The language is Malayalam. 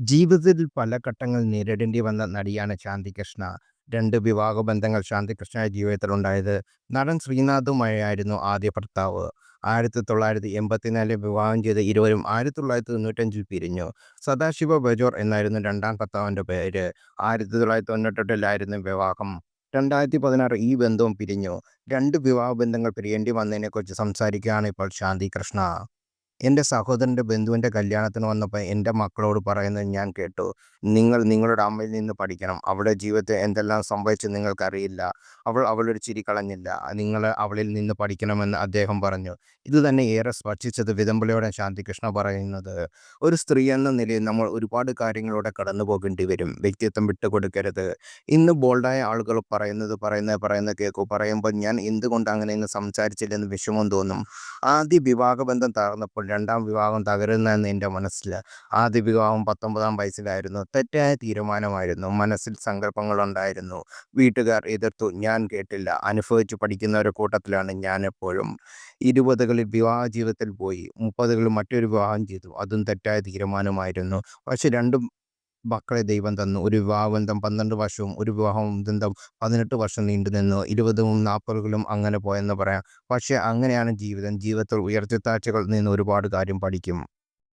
ജീവിതത്തിൽ പല ഘട്ടങ്ങൾ നേരിടേണ്ടി വന്ന നടിയാണ് ശാന്തി കൃഷ്ണ. രണ്ട് വിവാഹ ബന്ധങ്ങൾ ശാന്തി കൃഷ്ണയുടെ ജീവിതത്തിലുണ്ടായത്. നടൻ ശ്രീനാഥുമായിരുന്നു ആദ്യ ഭർത്താവ്. ആയിരത്തി തൊള്ളായിരത്തി എൺപത്തിനാലിൽ വിവാഹം ചെയ്ത ഇരുവരും ആയിരത്തി തൊള്ളായിരത്തി തൊണ്ണൂറ്റഞ്ചിൽ പിരിഞ്ഞു. സദാശിവ ബജോർ എന്നായിരുന്നു രണ്ടാം ഭർത്താവിന്റെ പേര്. ആയിരത്തി തൊള്ളായിരത്തി തൊണ്ണൂറ്റെട്ടിലായിരുന്നു വിവാഹം. രണ്ടായിരത്തി പതിനാറ് ഈ ബന്ധവും പിരിഞ്ഞു. രണ്ട് വിവാഹ ബന്ധങ്ങൾ പിരിയേണ്ടി വന്നതിനെക്കുറിച്ച് സംസാരിക്കുകയാണ് ഇപ്പോൾ ശാന്തി കൃഷ്ണ. എന്റെ സഹോദരന്റെ ബന്ധുവിന്റെ കല്യാണത്തിന് വന്നപ്പോൾ എന്റെ മക്കളോട് പറയുന്നത് ഞാൻ കേട്ടു. നിങ്ങൾ നിങ്ങളുടെ അമ്മയിൽ നിന്ന് പഠിക്കണം. അവളുടെ ജീവിതത്തെ എന്തെല്ലാം സംഭവിച്ചു നിങ്ങൾക്കറിയില്ല. അവൾ അവളൊരു ചിരി കളഞ്ഞില്ല. നിങ്ങൾ അവളിൽ നിന്ന് പഠിക്കണമെന്ന് അദ്ദേഹം പറഞ്ഞു. ഇത് തന്നെ ഏറെ സ്പർശിച്ചത് വിതമ്പലയോടെ ശാന്തികൃഷ്ണ പറയുന്നത്. ഒരു സ്ത്രീ എന്ന നിലയിൽ നമ്മൾ ഒരുപാട് കാര്യങ്ങളോടെ കടന്നു പോകേണ്ടി വരും. വ്യക്തിത്വം വിട്ടുകൊടുക്കരുത്. ഇന്ന് ബോൾഡായ ആളുകൾ പറയുന്നത് പറയുന്നത് പറയുന്നത് കേൾക്കൂ. പറയുമ്പോൾ ഞാൻ എന്തുകൊണ്ട് അങ്ങനെ ഇന്ന് സംസാരിച്ചില്ലെന്ന് വിഷമം തോന്നും. ആദ്യ വിവാഹബന്ധം തകർന്നപ്പോൾ രണ്ടാം വിവാഹം തകരുന്നതെന്ന് എന്റെ മനസ്സിൽ. ആദ്യ വിവാഹം പത്തൊമ്പതാം വയസ്സിലായിരുന്നു. തെറ്റായ തീരുമാനമായിരുന്നു. മനസ്സിൽ സങ്കല്പങ്ങളുണ്ടായിരുന്നു. വീട്ടുകാർ എതിർത്തു. ഞാൻ കേട്ടില്ല. അനുഭവിച്ചു പഠിക്കുന്നവരുടെ കൂട്ടത്തിലാണ് ഞാനെപ്പോഴും. ഇരുപതുകളിൽ വിവാഹ ജീവിതത്തിൽ പോയി. മുപ്പതുകളിൽ മറ്റൊരു വിവാഹം ചെയ്തു. അതും തെറ്റായ തീരുമാനമായിരുന്നു. പക്ഷെ രണ്ടും മക്കളെ ദൈവം തന്നു. ഒരു വിവാഹബന്ധം പന്ത്രണ്ട് വർഷവും ഒരു വിവാഹബന്ധം പതിനെട്ട് വർഷം നീണ്ടു നിന്നു ഇരുപതും നാൽപ്പതുകളും അങ്ങനെ പോയെന്ന് പറയാം. പക്ഷേ അങ്ങനെയാണ് ജീവിതം. ജീവിതത്തിൽ ഉയർച്ചത്താഴ്ചകളിൽ നിന്ന് ഒരുപാട് കാര്യം പഠിക്കും.